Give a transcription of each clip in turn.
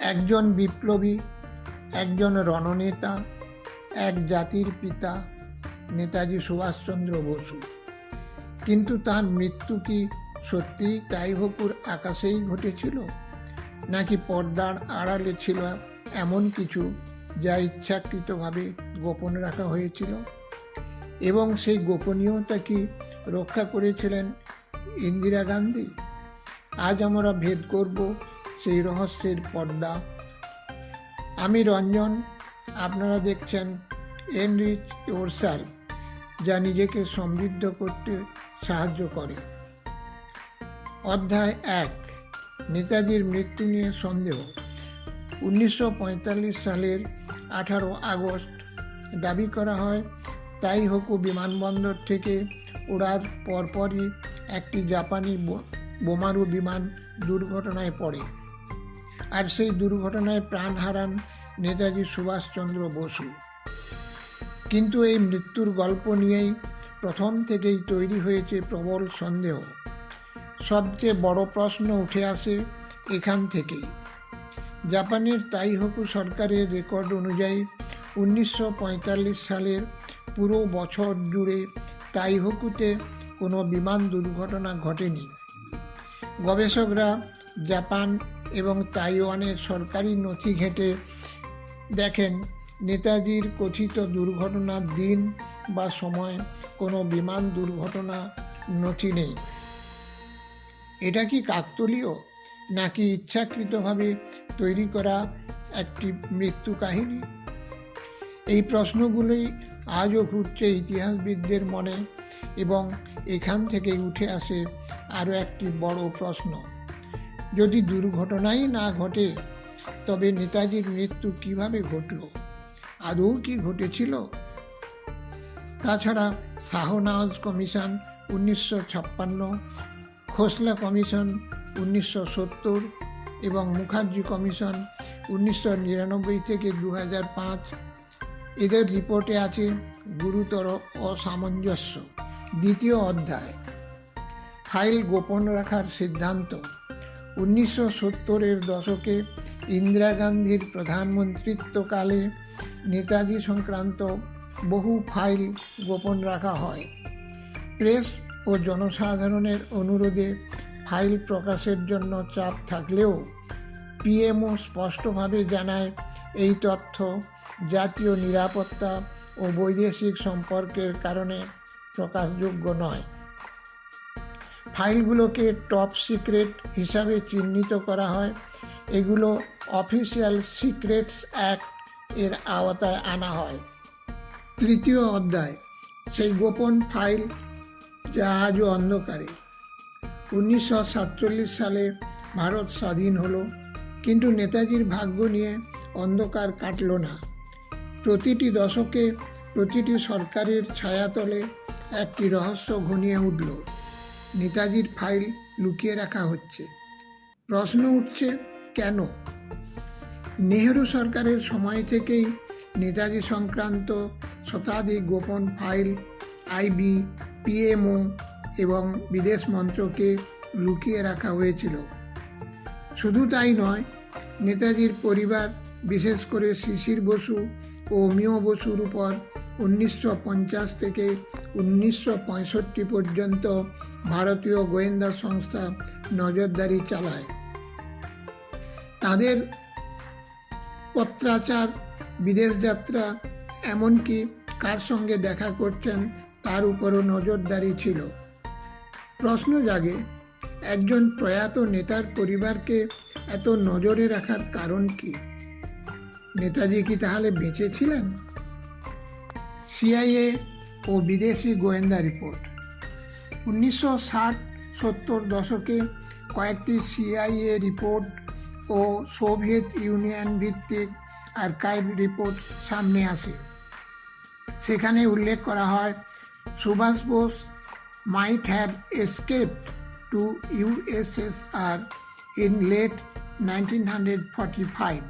একজন বিপ্লবী, একজন রণনেতা, এক জাতির পিতা, নেতাজি সুভাষচন্দ্র বসু। কিন্তু তার মৃত্যু কি সত্যিই তাইভকুর আকাশেই ঘটেছিল? নাকি পর্দার আড়ালে ছিল এমন কিছু যা ইচ্ছাকৃতভাবে গোপন রাখা হয়েছিল? এবং সেই গোপনীয়তা কি রক্ষা করেছিলেন ইন্দিরা গান্ধী? আজ আমরা ভেদ করব সেই রহস্যের পর্দা। আমি রঞ্জন, আপনারা দেখছেন এনরিচ ইয়োরসেলফ যা নিজেকে সমৃদ্ধ করতে সাহায্য করে। অধ্যায় এক, নেতাজির মৃত্যু নিয়ে সন্দেহ। উনিশশো পঁয়তাল্লিশ সালের আঠারো আগস্ট, দাবি করা হয়, তাই হকু বিমানবন্দর থেকে ওড়ার পরপরই একটি জাপানি বোমারু বিমান দুর্ঘটনায় পড়ে। আর সেই দুর্ঘটনায় প্রাণ হারান নেতাজি সুভাষচন্দ্র বসু। কিন্তু এই মৃত্যুর গল্প নিয়েই প্রথম থেকেই তৈরি হয়েছে প্রবল সন্দেহ। সবচেয়ে বড় প্রশ্ন উঠে আসে এখান থেকেই। জাপানের তাইহকু সরকারের রেকর্ড অনুযায়ী উনিশশো পঁয়তাল্লিশ সালের পুরো বছর জুড়ে তাইহকুতে কোনো বিমান দুর্ঘটনা ঘটেনি। গবেষকরা জাপান এবং তাইওয়ানের সরকারি নথি ঘেঁটে দেখেন, নেতাজির কথিত দুর্ঘটনার দিন বা সময়, কোনো বিমান দুর্ঘটনা নথি নেই। এটা কি কাকতলীয়? নাকি ইচ্ছাকৃতভাবে তৈরি করা একটি মৃত্যু কাহিনী? এই প্রশ্নগুলোই আজও ঘুরছে ইতিহাসবিদদের মনে এবং এখান থেকে উঠে আসে আরও একটি বড় প্রশ্ন। যদি দুর্ঘটনাই না ঘটে, তবে নেতাজির মৃত্যু কীভাবে ঘটল? আদৌ কি ঘটেছিল? তাছাড়া শাহনওয়াজ কমিশন উনিশশো ছাপ্পান্ন, খোসলা কমিশন উনিশশো সত্তর এবং মুখার্জি কমিশন উনিশশো নিরানব্বই থেকে দু পাঁচ। এদের রিপোর্টে আছে গুরুতর অসামঞ্জস্য। দ্বিতীয় অধ্যায়, ফাইল গোপন রাখার সিদ্ধান্ত। উনিশশো সত্তরের দশকে ইন্দিরা গান্ধীর প্রধানমন্ত্রিত্বকালে নেতাজি সংক্রান্ত বহু ফাইল গোপন রাখা হয়। প্রেস ও জনসাধারণের অনুরোধে ফাইল প্রকাশের জন্য চাপ থাকলেও পিএমও স্পষ্টভাবে জানায় এই তথ্য জাতীয় নিরাপত্তা ও বৈদেশিক সম্পর্কের কারণে প্রকাশযোগ্য নয়। ফাইলগুলোকে টপ সিক্রেট হিসাবে চিহ্নিত করা হয়। এগুলো অফিসিয়াল সিক্রেটস অ্যাক্ট এর আওতায় আনা হয়। তৃতীয় অধ্যায়, সেই গোপন ফাইল যা আজও অন্ধকারে। উনিশশো সাতচল্লিশ সালে ভারত স্বাধীন হলো, কিন্তু নেতাজির ভাগ্য নিয়ে অন্ধকার কাটল না। প্রতিটি দশকে প্রতিটি সরকারের ছায়াতলে একটি রহস্য ঘনিয়ে উঠল। নেতাজির ফাইল লুকিয়ে রাখা হচ্ছে। প্রশ্ন উঠছে, কেন? নেহেরু সরকারের সময় থেকেই নেতাজি সংক্রান্ত শতাধিক গোপন ফাইল আইবি পিএমও এবং বিদেশ মন্ত্রকে লুকিয়ে রাখা হয়েছিল। শুধু তাই নয়, নেতাজির পরিবার, বিশেষ করে শিশির বসু ও অমিয় বসুর উপর উনিশশো পঞ্চাশ থেকে উনিশশো পঁয়ষট্টি পর্যন্ত ভারতীয় গোয়েন্দা সংস্থা নজরদারি চালায়। তাদের পত্রাচার, বিদেশ যাত্রা, এমনকি কার সঙ্গে দেখা করছেন তার উপরও নজরদারি ছিল। প্রশ্ন জাগে, একজন প্রয়াত নেতার পরিবারকে এত নজরে রাখার কারণ কি? নেতাজি কি তাহলে বেঁচে ছিলেন? সিআইএ ও বিদেশি গোয়েন্দা রিপোর্ট। উনিশশো ষাট সত্তর দশকে কয়েকটি সিআইএ রিপোর্ট ও সোভিয়েত ইউনিয়ন ভিত্তিক আর্কাইভ রিপোর্ট সামনে আসে। সেখানে উল্লেখ করা হয়, Subhash Bose might have in late USSR hundred late 1945.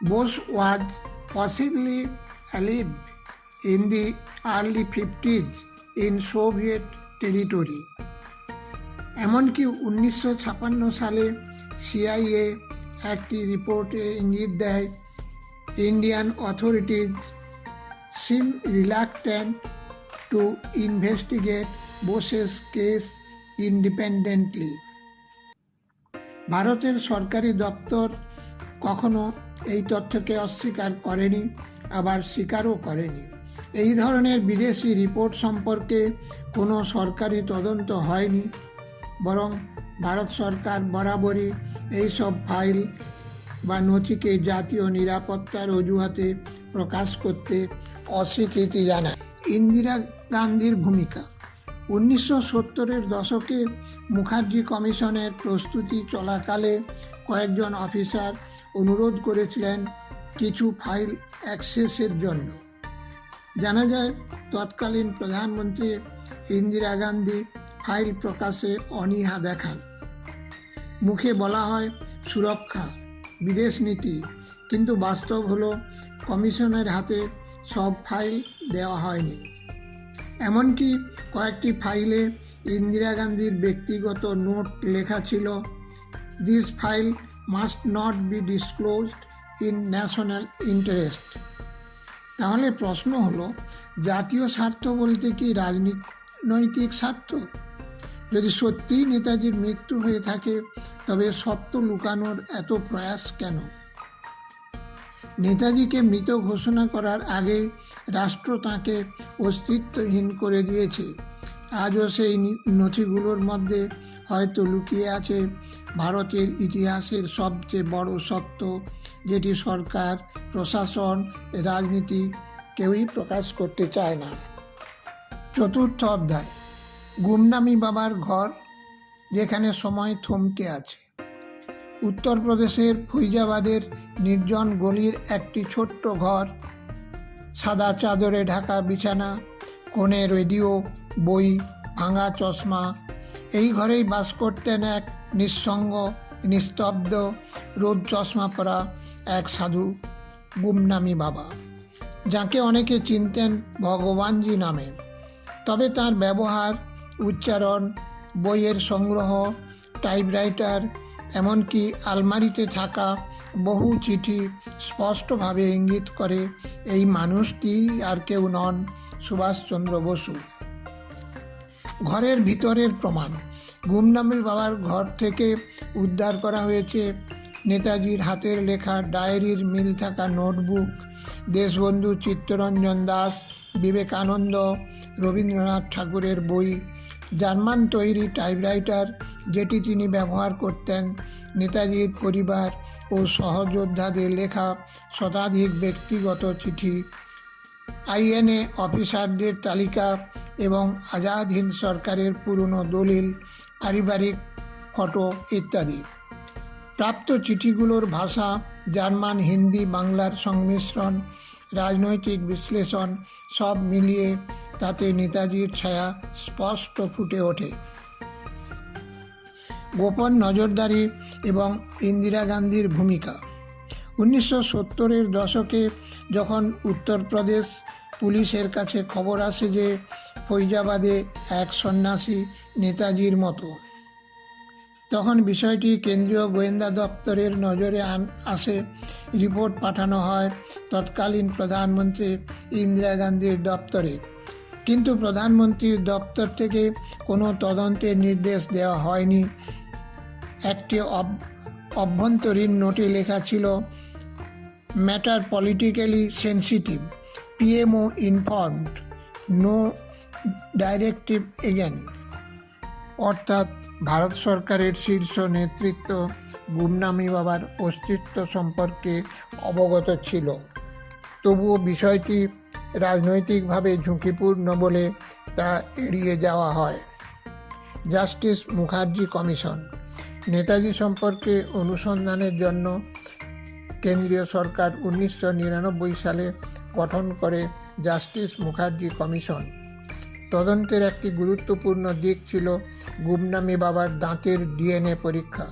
Bose was possibly alive in the early 50s in Soviet territory. এমনকি উনিশশো ছাপান্ন সালে সিআইএ একটি রিপোর্টে ইঙ্গিত দেয় Indian authorities seem reluctant to investigate Bose's case independently ভারতের সরকারি দপ্তর কখনো এই তথ্যকে অস্বীকার করেনি, আবার স্বীকারও করেনি। এই ধরনের বিদেশি রিপোর্ট সম্পর্কে কোনো সরকারি তদন্ত হয়নি, বরং ভারত সরকার বরাবরই এইসব ফাইল বা নথিকে জাতীয় নিরাপত্তার অজুহাতে প্রকাশ করতে অস্বীকৃতি জানায়। ইন্দিরা গান্ধীর ভূমিকা। উনিশশো সত্তরের দশকে মুখার্জি কমিশনের প্রস্তুতি চলাকালে কয়েকজন অফিসার অনুরোধ করেছিলেন কিছু ফাইল অ্যাক্সেসের জন্য। জানা যায়, তৎকালীন প্রধানমন্ত্রী ইন্দিরা গান্ধী ফাইল প্রকাশে অনীহা দেখান। মুখে বলা হয়, সুরক্ষা, বিদেশ নীতি, কিন্তু বাস্তব হলো, কমিশনের হাতে সব ফাইল দেওয়া হয়নি। এমনকি কয়েকটি ফাইলে ইন্দিরা গান্ধীর ব্যক্তিগত নোট লেখা ছিল this file must not be disclosed in national interest তাহলে প্রশ্ন হলো, জাতীয় স্বার্থ বলতে কি রাজনৈতিক স্বার্থ? যদি সত্যিই নেতাজির মৃত্যু হয়ে থাকে, তবে সত্য লুকানোর এত প্রয়াস কেন? নেতাজিকে মৃত ঘোষণা করার আগে রাষ্ট্র তাঁকে অস্তিত্বহীন করে দিয়েছে। আজও সেই নথিগুলোর মধ্যে হয়তো লুকিয়ে আছে ভারতের ইতিহাসের সবচেয়ে বড় সত্য, যেটি সরকার, প্রশাসন, রাজনীতি কেউই প্রকাশ করতে চায় না। চতুর্থ অধ্যায়, গুমনামি বাবার ঘর, যেখানে সময় থমকে আছে। উত্তরপ্রদেশের ফৈজাবাদের নির্জন গলির একটি ছোট্ট ঘর, সাদা চাদরে ঢাকা বিছানা, কোণে রেডিও, বই, ভাঙা চশমা এই ঘরেই বাস করতেন এক নিঃসঙ্গ, নিস্তব্ধ, রোদ চশমা পরা এক সাধু গুমনামি বাবা, যাকে অনেকে চিনতেন ভগবানজি নামে। তবে তার ব্যবহার, উচ্চারণ, বইয়ের সংগ্রহ, টাইপরাইটার, এমনকি আলমারিতে থাকা বহু চিঠি স্পষ্টভাবে ইঙ্গিত করে এই মানুষটি আর কেউ নন সুভাষচন্দ্র বসু। ঘরের ভিতরের প্রমাণ। গুমনামের বাবার ঘর থেকে উদ্ধার করা হয়েছে নেতাজির হাতের লেখা, ডায়েরির মিল থাকা নোটবুক, দেশবন্ধু চিত্তরঞ্জন দাস, বিবেকানন্দ, রবীন্দ্রনাথ ঠাকুরের বই, জার্মান তৈরি টাইপরাইটার যেটি তিনি ব্যবহার করতেন, নেতাজির পরিবার ও সহযোদ্ধাদের লেখা শতাধিক ব্যক্তিগত চিঠি। আইএনএ অফিসারদের তালিকা এবং আজাদ হিন্দ সরকারের পুরনো দলিল, পারিবারিক ফটো ইত্যাদি। প্রাপ্ত চিঠিগুলোর ভাষা, জার্মান, হিন্দি, বাংলার সংমিশ্রণ, রাজনৈতিক বিশ্লেষণ সব মিলিয়ে তাতে নেতাজির ছায়া স্পষ্ট ফুটে ওঠে। গোপন নজরদারি এবং ইন্দিরা গান্ধীর ভূমিকা। উনিশশো সত্তরের দশকে যখন উত্তরপ্রদেশ পুলিশের কাছে খবর আসে যে ফৈজাবাদে এক সন্ন্যাসী নেতাজির মতো। তখন বিষয়টি কেন্দ্রীয় গোয়েন্দা দপ্তরের নজরে আন, আসে। রিপোর্ট পাঠানো হয় তৎকালীন প্রধানমন্ত্রী ইন্দিরা গান্ধীর দপ্তরে। কিন্তু প্রধানমন্ত্রীর দপ্তর থেকে কোনো তদন্তের নির্দেশ দেওয়া হয়নি। একটি অভ্যন্তরীণ নোটে লেখা ছিল, matter politically sensitive, PMO informed, no directive again অর্থাৎ ভারত সরকারের শীর্ষ নেতৃত্ব গুমনামি বাবার অস্তিত্ব সম্পর্কে অবগত ছিল। তবুও বিষয়টি রাজনৈতিকভাবে ঝুঁকিপূর্ণ বলে তা এড়িয়ে যাওয়া হয়। জাস্টিস মুখার্জি কমিশন নেতাজি সম্পর্কে অনুসন্ধানের জন্য কেন্দ্রীয় সরকার উনিশশো নিরানব্বই সালে গঠন করে জাস্টিস মুখার্জি কমিশন। তদন্তের একটি গুরুত্বপূর্ণ দিক ছিল গুমনামি বাবার দাঁতের ডিএনএ পরীক্ষা।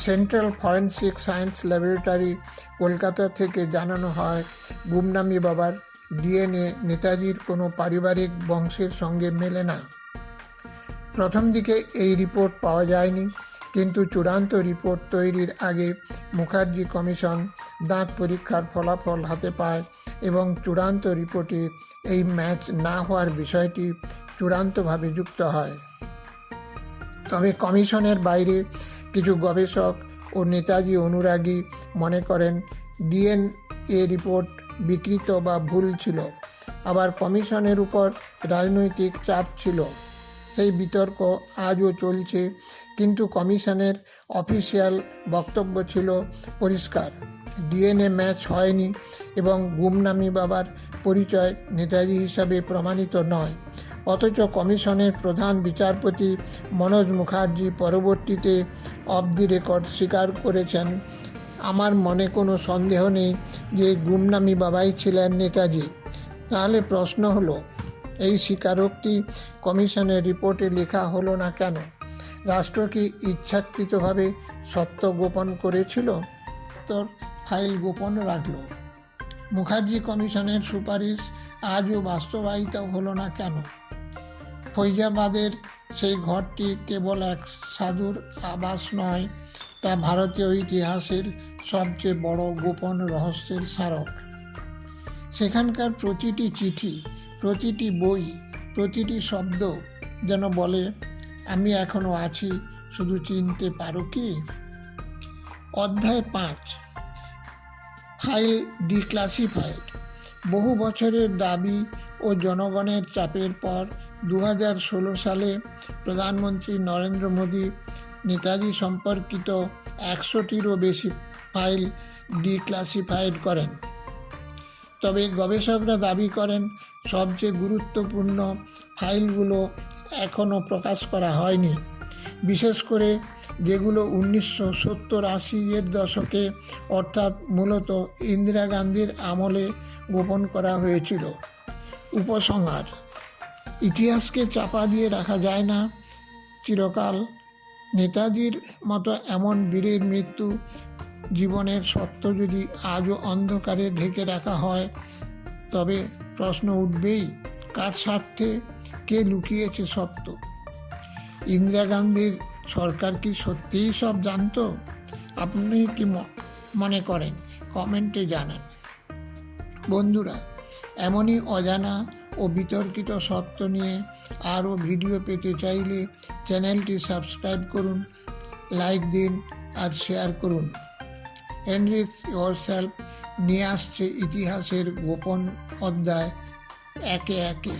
Central forensic science laboratory Kolkata থেকে জানানো হয়, গুমনামি বাবার ডিএনএ নেতাজির কোনো পারিবারিক বংশের সঙ্গে মেলে না। প্রথম দিকে এই রিপোর্ট পাওয়া যায়নি। কিন্তু চূড়ান্ত রিপোর্ট তৈরির আগে মুখার্জি কমিশন দাঁত পরীক্ষার ফলাফল হাতে পায় এবং চূড়ান্ত রিপোর্টে এই ম্যাচ না হওয়ার বিষয়টি চূড়ান্তভাবে যুক্ত হয়। তবে কমিশনের বাইরে কিছু গবেষক ও নেতাজি অনুরাগী মনে করেন, ডিএনএ রিপোর্ট বিকৃত বা ভুল ছিল। আবার কমিশনের উপর রাজনৈতিক চাপ ছিল। সেই বিতর্ক আজও চলছে কিন্তু কমিশনের অফিসিয়াল বক্তব্য ছিল পরিষ্কার। ডিএনএ ম্যাচ হয়নি এবং গুমনামি বাবার পরিচয় নেতাজি হিসাবে প্রমাণিত নয়। অথচ কমিশনের প্রধান বিচারপতি মনোজ মুখার্জি পরবর্তীতে অফ দি রেকর্ড স্বীকার করেছেন, আমার মনে কোনো সন্দেহ নেই যে গুমনামি বাবাই ছিলেন নেতাজি। তাহলে প্রশ্ন হলো, এই স্বীকারোক্তি কমিশনের রিপোর্টে লেখা হলো না কেন? রাষ্ট্র কি ইচ্ছাকৃতভাবে সত্য গোপন করেছিল তোর ফাইল গোপন রাখল। মুখার্জি কমিশনের সুপারিশ আজও বাস্তবায়িত হলো না কেন? ফৈজাবাদের সেই ঘরটি কেবল এক সাধুর আবাস নয়, তা ভারতীয় ইতিহাসের সবচেয়ে বড় গোপন রহস্যের স্মারক। সেখানকার প্রতিটি চিঠি, প্রতিটি বই, প্রতিটি শব্দ যেন বলে আমি এখনও আছি, শুধু চিনতে পারো কি? অধ্যায় পাঁচ। File declassified. বহু বছরের দাবি ও জনগণের চাপের পর দু হাজার ষোলো সালে প্রধানমন্ত্রী নরেন্দ্র মোদী নেতাজি সম্পর্কিত একশোটিরও বেশি ফাইল ডিক্লাসিফাইড করেন। তবে গবেষকরা দাবি করেন, সবচেয়ে গুরুত্বপূর্ণ ফাইলগুলো এখনও প্রকাশ করা হয়নি। বিশেষ করে যেগুলো উনিশশো সত্তর আশি এর দশকে অর্থাৎ মূলত ইন্দিরা গান্ধীর আমলে গোপন করা হয়েছিল। উপসংহার, ইতিহাসকে চাপা দিয়ে রাখা যায় না। চিরকাল নেতাজির মতো এমন বীরের মৃত্যু জীবনের সত্য যদি আজও অন্ধকারে ঢেকে রাখা হয়, তবে প্রশ্ন উঠবেই, কার স্বার্থে কে লুকিয়েছে সত্য ইন্দিরা গান্ধীর সরকার কি সত্যিই সব জানতো? আপনি কি মনে করেন? কমেন্টে জানান। বন্ধুরা, এমনই অজানা ও বিতর্কিত সত্য নিয়ে আরও ভিডিও পেতে চাইলে চ্যানেলটি সাবস্ক্রাইব করুন, লাইক দিন আর শেয়ার করুন। এনরিচ ইয়োর সেলফ নিয়ে আসছে ইতিহাসের গোপন অধ্যায় একে একে।